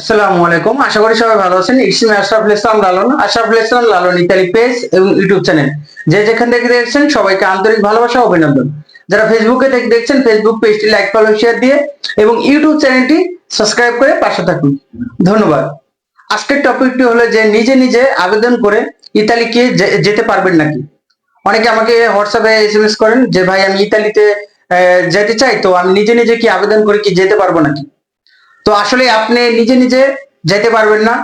আসসালামু আলাইকুম। আশা করি সবাই ভালো আছেন। It's me Islam Lalon. Ashraful Islam Lalon Italy page এবং ইউটিউব চ্যানেল যে যেখান থেকে দেখছেন, সবাইকে আন্তরিক ভালোবাসা অভিনন্দন। যারা ফেসবুকে থেকে দেখছেন ফেসবুক পেজটি লাইক ফলো শেয়ার দিয়ে এবং ইউটিউব চ্যানেলটি সাবস্ক্রাইব করে পাশে থাকুন। ধন্যবাদ। আজকের টপিকটি হলো যে নিজে নিজে আবেদন করে ইতালিকে যেতে পারবেন নাকি? অনেকে আমাকে হোয়াটসঅ্যাপে এসএমএস করেন যে, ভাই, আমি ইতালিতে যেতে চাই, তো আমি নিজে নিজে কি আবেদন করে কি যেতে পারব নাকি? তো আসলে আপনি নিজে নিজে যেতে পারবেন না।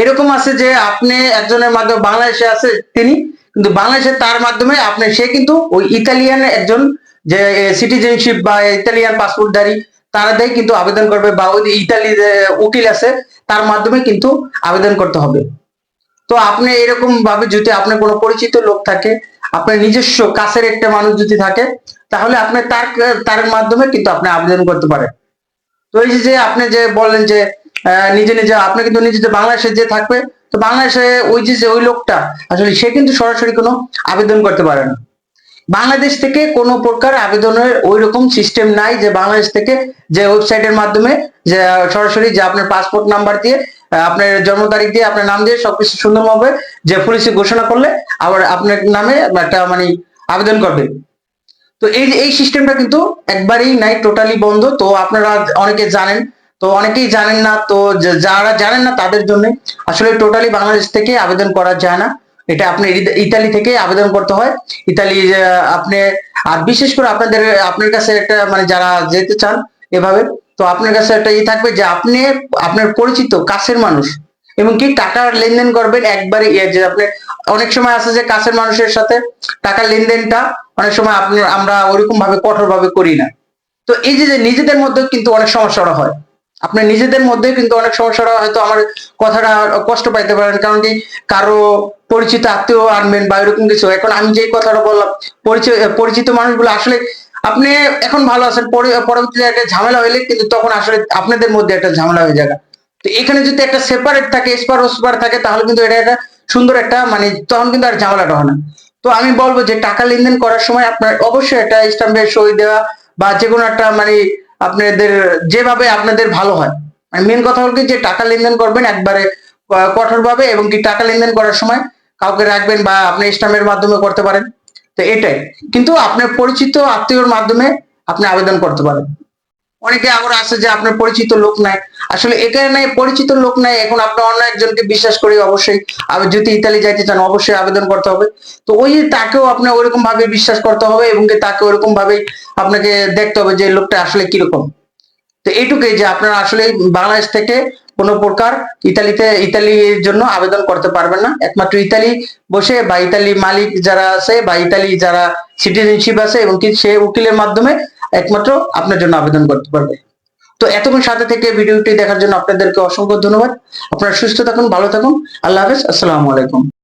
এরকম আছে যে আপনি একজনের মাধ্যমে বাংলাদেশে আছে তিনি, কিন্তু বাংলাদেশে তার মাধ্যমে আপনি, সে কিন্তু ওই ইতালিয়ান একজন যে সিটিজেনশিপ বা ইতালিয়ান পাসপোর্টধারী তারা দিয়ে কিন্তু আবেদন করবে বা ওই ইতালি উকিল আছে, তার মাধ্যমে কিন্তু আবেদন করতে হবে। তো আপনি এরকম ভাবে যদি আপনার কোনো পরিচিত লোক থাকে, আপনার নিজস্ব কাছের একটা মানুষ যদি থাকে, তাহলে আপনি তার তার মাধ্যমে কিন্তু আপনি আবেদন করতে পারেন। তো এই যে আপনি যে বললেন যে নিজে নিজে, আপনি কিন্তু নিজে বাংলাদেশে যে থাকবে, তো বাংলাদেশে ওই যে যে ওই লোকটা, আসলে সে কিন্তু সরাসরি কোনো আবেদন করতে পারে না। বাংলাদেশ থেকে কোনো প্রকার আবেদনের ওই রকম সিস্টেম নাই যে বাংলাদেশ থেকে যে ওয়েবসাইটের মাধ্যমে যে, সরাসরি যে আপনার পাসপোর্ট নাম্বার দিয়ে আপনার জন্ম তারিখ দিয়ে, আপনার নাম দিয়ে সবকিছু সুন্দরভাবে যে পুলিশে ঘোষণা করলে আবার আপনার নামে একটা মানে আবেদন করবে। তো এই এই সিস্টেমটা কিন্তু একবারেই নাই টোটালি বন্ধ। তো আপনারা অনেকে জানেন, তো অনেকেই জানেন না, তো যারা জানেন না তাদের জন্য আসলে টোটালি বাংলাদেশ থেকে আবেদন করা যায় না। এটা আপনি ইতালি থেকে আবেদন করতে হয়। ইতালি আপনি, আর বিশেষ করে আপনাদের, আপনার কাছে একটা মানে যারা যেতে চান এভাবে, তো আপনার কাছে একটা ই থাকবে যে আপনি, আপনার পরিচিত কাছের মানুষ এবং কি টাকার লেনদেন করবেন? একবারে ইয়ে আপনি, অনেক সময় আছে যে কাছের মানুষের সাথে টাকার লেনদেনটা অনেক সময় আপনি, আমরা ওরকম ভাবে কঠোর ভাবে করি না। তো এই যে নিজেদের মধ্যে কিন্তু অনেক সমস্যাটা হয়। আপনার নিজেদের মধ্যে কিন্তু অনেক সমস্যাটা হয়তো আমার কথাটা কষ্ট পাইতে পারেন, কারণ কি কারও পরিচিত আত্মীয় আনবেন বা এরকম কিছু। এখন আমি যে কথাটা বললাম পরিচয় পরিচিত মানুষগুলো আসলে, আপনি এখন ভালো আছেন, পরে পরবর্তীতে একটা ঝামেলা হইলে কিন্তু তখন আসলে আপনাদের মধ্যে একটা ঝামেলা হয়ে যাবে। তো এখানে যদি একটা সেপারেট থাকে স্পার ওসপার থাকে, তাহলে কিন্তু এটা একটা সুন্দর একটা মানে তখন কিন্তু আর ঝামেলাটা হয় না। তো আমি বলব যে টাকা লেনদেন করার সময় আপনার অবশ্যই একটা স্টাম্পের সই দেওয়া বা যে কোনো একটা মানে আপনাদের যেভাবে আপনাদের ভালো হয়। মানে মেন কথা হলো কি যে টাকা লেনদেন করবেন একবারে কঠোরভাবে এবং কি টাকা লেনদেন করার সময় কাউকে রাখবেন বা আপনি স্টাম্পের মাধ্যমে করতে পারেন। তো এটাই। কিন্তু আপনার পরিচিত আত্মীয়র মাধ্যমে আপনি আবেদন করতে পারেন। অনেকে আবার আছে যে আপনার পরিচিত লোক নাই। আসলে এখানে নাই, পরিচিত লোক নাই, এখন আপনি অন্য একজনকে বিশ্বাস করি? অবশ্যই। আপনি যদি ইতালি যাইতে চান, অবশ্যই আবেদন করতে হবে। তো ওই তাকেও আপনার ওইরকম ভাবে বিশ্বাস করতে হবে এবং তাকে ওইরকম ভাবে আপনাকে দেখতে হবে যে লোকটা আসলে কীরকম। তো এইটুকুই যে আপনারা আসলে বাংলাদেশ থেকে কোনো প্রকার ইতালিতে ইতালির জন্য আবেদন করতে পারবেন না। একমাত্র ইতালি বসে বা ইতালি মালিক যারা আছে বা ইতালি যারা সিটিজেনশিপ আছে এবং কি সে উকিলের মাধ্যমে একমাত্র আপনার জন্য আবেদন করতে পারবে। তো এতক্ষণ সাথে থেকে ভিডিওটি দেখার জন্য আপনাদেরকে অসংখ্য ধন্যবাদ। আপনারা সুস্থ থাকুন, ভালো থাকুন। আল্লাহ হাফেজ। আসসালামু আলাইকুম।